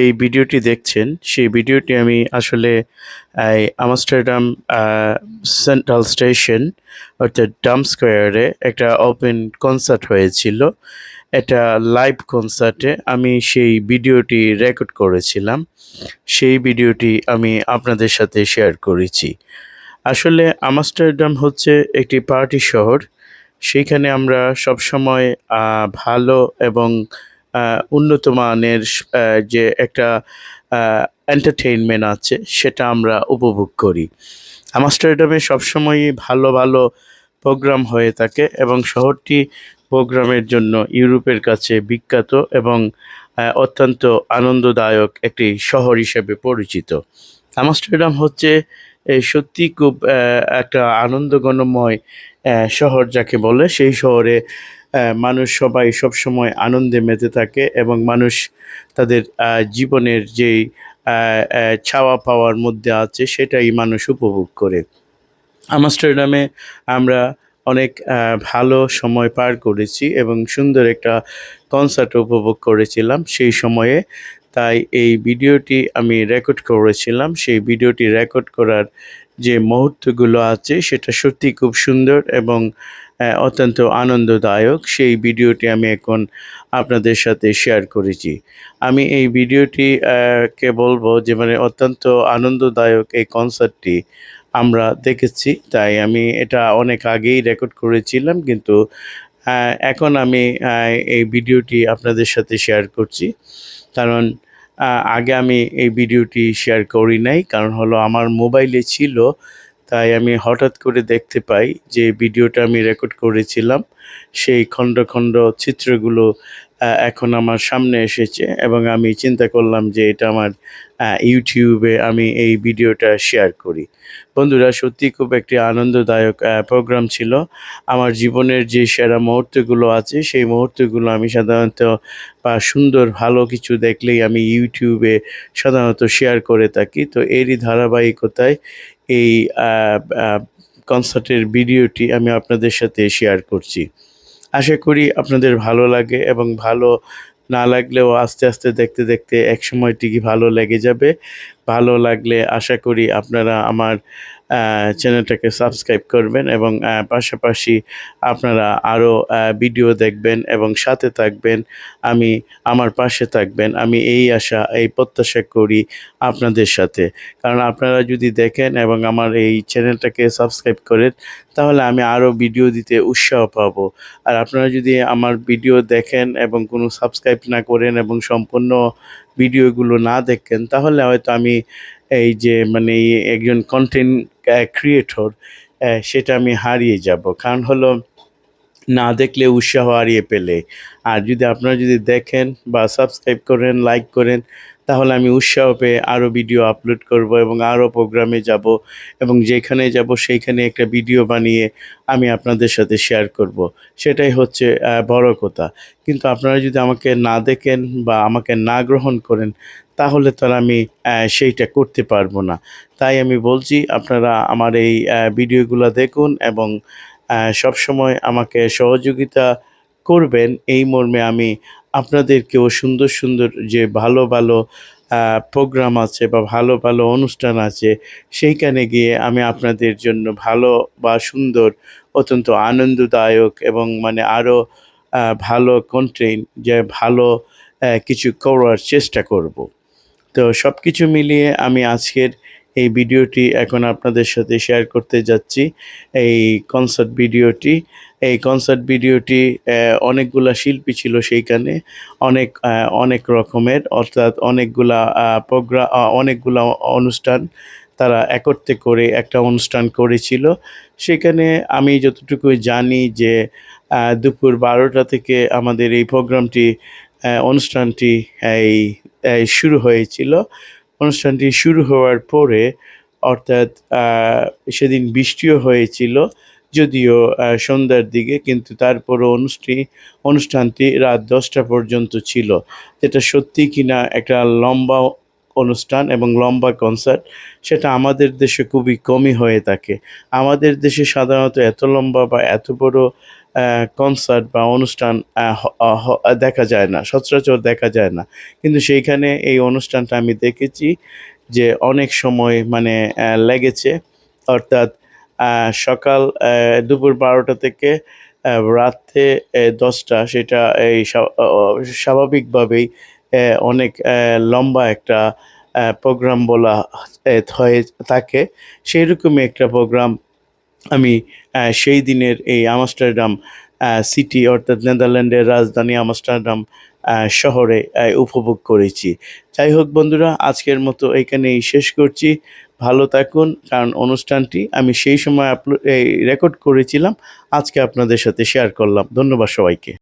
এই ভিডিওটি দেখছেন, সেই ভিডিওটি আমি আসলে আমস্টারডাম সেন্ট্রাল স্টেশন, অর্থাৎ ডাম স্কোয়ারে একটা ওপেন কনসার্ট হয়েছিল। এটা লাইভ কনসার্টে আমি সেই ভিডিওটি রেকর্ড করেছিলাম। সেই ভিডিওটি আমি আপনাদের সাথে শেয়ার করেছি। আসলে আমস্টারডাম হচ্ছে একটি পার্টি শহর। সেইখানে আমরা সবসময় ভালো এবং উন্নত মানের যে একটা এন্টারটেইনমেন্ট আছে, সেটা আমরা উপভোগ করি। আমস্টারডামে সবসময়ই ভালো ভালো প্রোগ্রাম হয়ে থাকে এবং শহরটি প্রোগ্রামের জন্য ইউরোপের কাছে বিখ্যাত এবং অত্যন্ত আনন্দদায়ক একটি শহর হিসেবে পরিচিত। আমস্টারডাম হচ্ছে সত্যি খুব একটা আনন্দঘনময় শহর যাকে বলে সেই শহরে মানুষ সবাই সবসময় আনন্দে মেতে থাকে এবং মানুষ তাদের জীবনের যেই আহ, পাওয়ার মধ্যে আছে সেটাই মানুষ উপভোগ করে। আমস্টারডামে আমরা অনেক ভালো সময় পার করেছি এবং সুন্দর একটা কনসার্ট উপভোগ করেছিলাম। সেই সময়ে তাই এই ভিডিওটি আমি রেকর্ড করেছিলাম। সেই ভিডিওটি রেকর্ড করার যে মুহূর্তগুলো আছে, সেটা সত্যি খুব সুন্দর এবং অত্যন্ত আনন্দদায়ক। সেই ভিডিওটি আমি এখন আপনাদের সাথে শেয়ার করেছি। আমি এই ভিডিওটি কে বলব যে মানে অত্যন্ত আনন্দদায়ক এই কনসার্টটি আমরা দেখেছি। তাই আমি এটা অনেক আগেই রেকর্ড করেছিলাম, কিন্তু এখন আমি এই ভিডিওটি আপনাদের সাথে শেয়ার করছি। কারণ আগে আমি এই ভিডিওটি শেয়ার করি নাই, কারণ হলো আমার মোবাইলে ছিল, তাই আমি হঠাৎ করে দেখতে পাই যে ভিডিওটা আমি রেকর্ড করেছিলাম। সেই খণ্ড খণ্ড চিত্রগুলো এখন আমার সামনে এসেছে এবং আমি চিন্তা করলাম যে এটা আমার ইউটিউবে আমি এই ভিডিওটা শেয়ার করি। বন্ধুরা, সত্যি খুব একটি আনন্দদায়ক প্রোগ্রাম ছিল। আমার জীবনের যে সেরা মুহূর্তগুলো আছে, সেই মুহূর্তগুলো আমি সাধারণত, বা সুন্দর, ভালো কিছু দেখলেই আমি ইউটিউবে সাধারণত শেয়ার করে থাকি। তো এরই ধারাবাহিকতায় এই কনসার্টের ভিডিওটি আমি আপনাদের সাথে শেয়ার করছি। আশা করি আপনাদের ভালো লাগে এবং ভালো না লাগলেও আস্তে আস্তে দেখতে দেখতে একসময় টিকি ভালো লেগে যাবে। ভালো লাগলে আশা করি আপনারা আমার চ্যানেলটাকে সাবস্ক্রাইব করবেন এবং পাশাপাশি আপনারা আরও ভিডিও দেখবেন এবং সাথে থাকবেন। আমি আমার পাশে থাকবেন। আমি এই আশা, এই প্রত্যাশা করি আপনাদের সাথে। কারণ আপনারা যদি দেখেন এবং আমার এই চ্যানেলটাকে সাবস্ক্রাইব করেন, তাহলে আমি আরও ভিডিও দিতে উৎসাহ পাবো। আর আপনারা যদি আমার ভিডিও দেখেন এবং কোনো সাবস্ক্রাইব না করেন এবং সম্পূর্ণ ভিডিওগুলো না দেখেন, তাহলে হয়তো আমি এই যে মানে একজন কন্টেন্ট ক্রিয়েটর সেটা আমি হারিয়ে যাব। কারণ হলো না দেখলে উৎসাহ হারিয়ে পেলে আর যদি আপনারা যদি দেখেন বা সাবস্ক্রাইব করেন লাইক করেন, তাহলে আমি উৎসাহ পেয়ে আরও ভিডিও আপলোড করব এবং আরও প্রোগ্রামে যাব এবং যেখানে যাব সেইখানে একটা ভিডিও বানিয়ে আমি আপনাদের সাথে শেয়ার করব। সেটাই হচ্ছে বড় কথা। কিন্তু আপনারা যদি আমাকে না দেখেন বা আমাকে না গ্রহণ করেন, তাহলে তো আমি সেইটা করতে পারব না। তাই আমি বলছি, আপনারা আমার এই ভিডিওগুলো দেখুন এবং সবসময় আমাকে সহযোগিতা করবেন। এই মর্মে আমি আপনাদেরকেও সুন্দর সুন্দর যে ভালো ভালো প্রোগ্রাম আছে বা ভালো ভালো অনুষ্ঠান আছে, সেইখানে গিয়ে আমি আপনাদের জন্য ভালো বা সুন্দর, অত্যন্ত আনন্দদায়ক এবং মানে আরও ভালো কন্টেন্ট যে ভালো কিছু করার চেষ্টা করব। তো সব কিছু মিলিয়ে আমি আজকের এই ভিডিওটি এখন আপনাদের সাথে শেয়ার করতে যাচ্ছি। এই কনসার্ট ভিডিওটি, এই কনসার্ট ভিডিওটি অনেকগুলা শিল্পী ছিল সেইখানে। অনেক অনেক রকমের, অর্থাৎ অনেকগুলা প্রোগ্রাম অনেকগুলা অনুষ্ঠান তারা একত্রে করে একটা অনুষ্ঠান করেছিল। সেখানে আমি যতটুকু জানি যে দুপুর বারোটা থেকে আমাদের এই প্রোগ্রামটি অনুষ্ঠানটি, এই শুরু হয়েছিল। অনুষ্ঠানটি শুরু হওয়ার পরে, অর্থাৎ সেদিন বৃষ্টিও হয়েছিল, যদিও সন্ধ্যার দিকে, কিন্তু তারপরও অনুষ্ঠি অনুষ্ঠানটি রাত দশটা পর্যন্ত ছিল। যেটা সত্যি কিনা একটা লম্বা অনুষ্ঠান এবং লম্বা কনসার্ট সেটা আমাদের দেশে খুবই কমই হয়ে থাকে। আমাদের দেশে সাধারণত এত লম্বা বা এত বড় কনসার্ট বা অনুষ্ঠান দেখা যায় না, সচরাচর দেখা যায় না। কিন্তু সেইখানে এই অনুষ্ঠানটা আমি দেখেছি যে অনেক সময় মানে লেগেছে। অর্থাৎ সকাল দুপুর বারোটা থেকে রাতে দশটা, সেটা এই স্বাভাবিকভাবেই অনেক লম্বা একটা প্রোগ্রাম বলা হয়ে থাকে। সেই রকমই একটা প্রোগ্রাম আমি সেই দিনের এই আমস্টারডাম সিটি অর্থাৎ নেদারল্যান্ডের রাজধানী আমস্টারডাম শহরে উপভোগ করেছি। যাই হোক বন্ধুরা, আজকের মতো এখানেই শেষ করছি। ভালো থাকুন, কারণ অনুষ্ঠানটি আমি সেই সময় আপলোড রেকর্ড করেছিলাম। আজকে আপনাদের সাথে শেয়ার করলাম। ধন্যবাদ সবাইকে।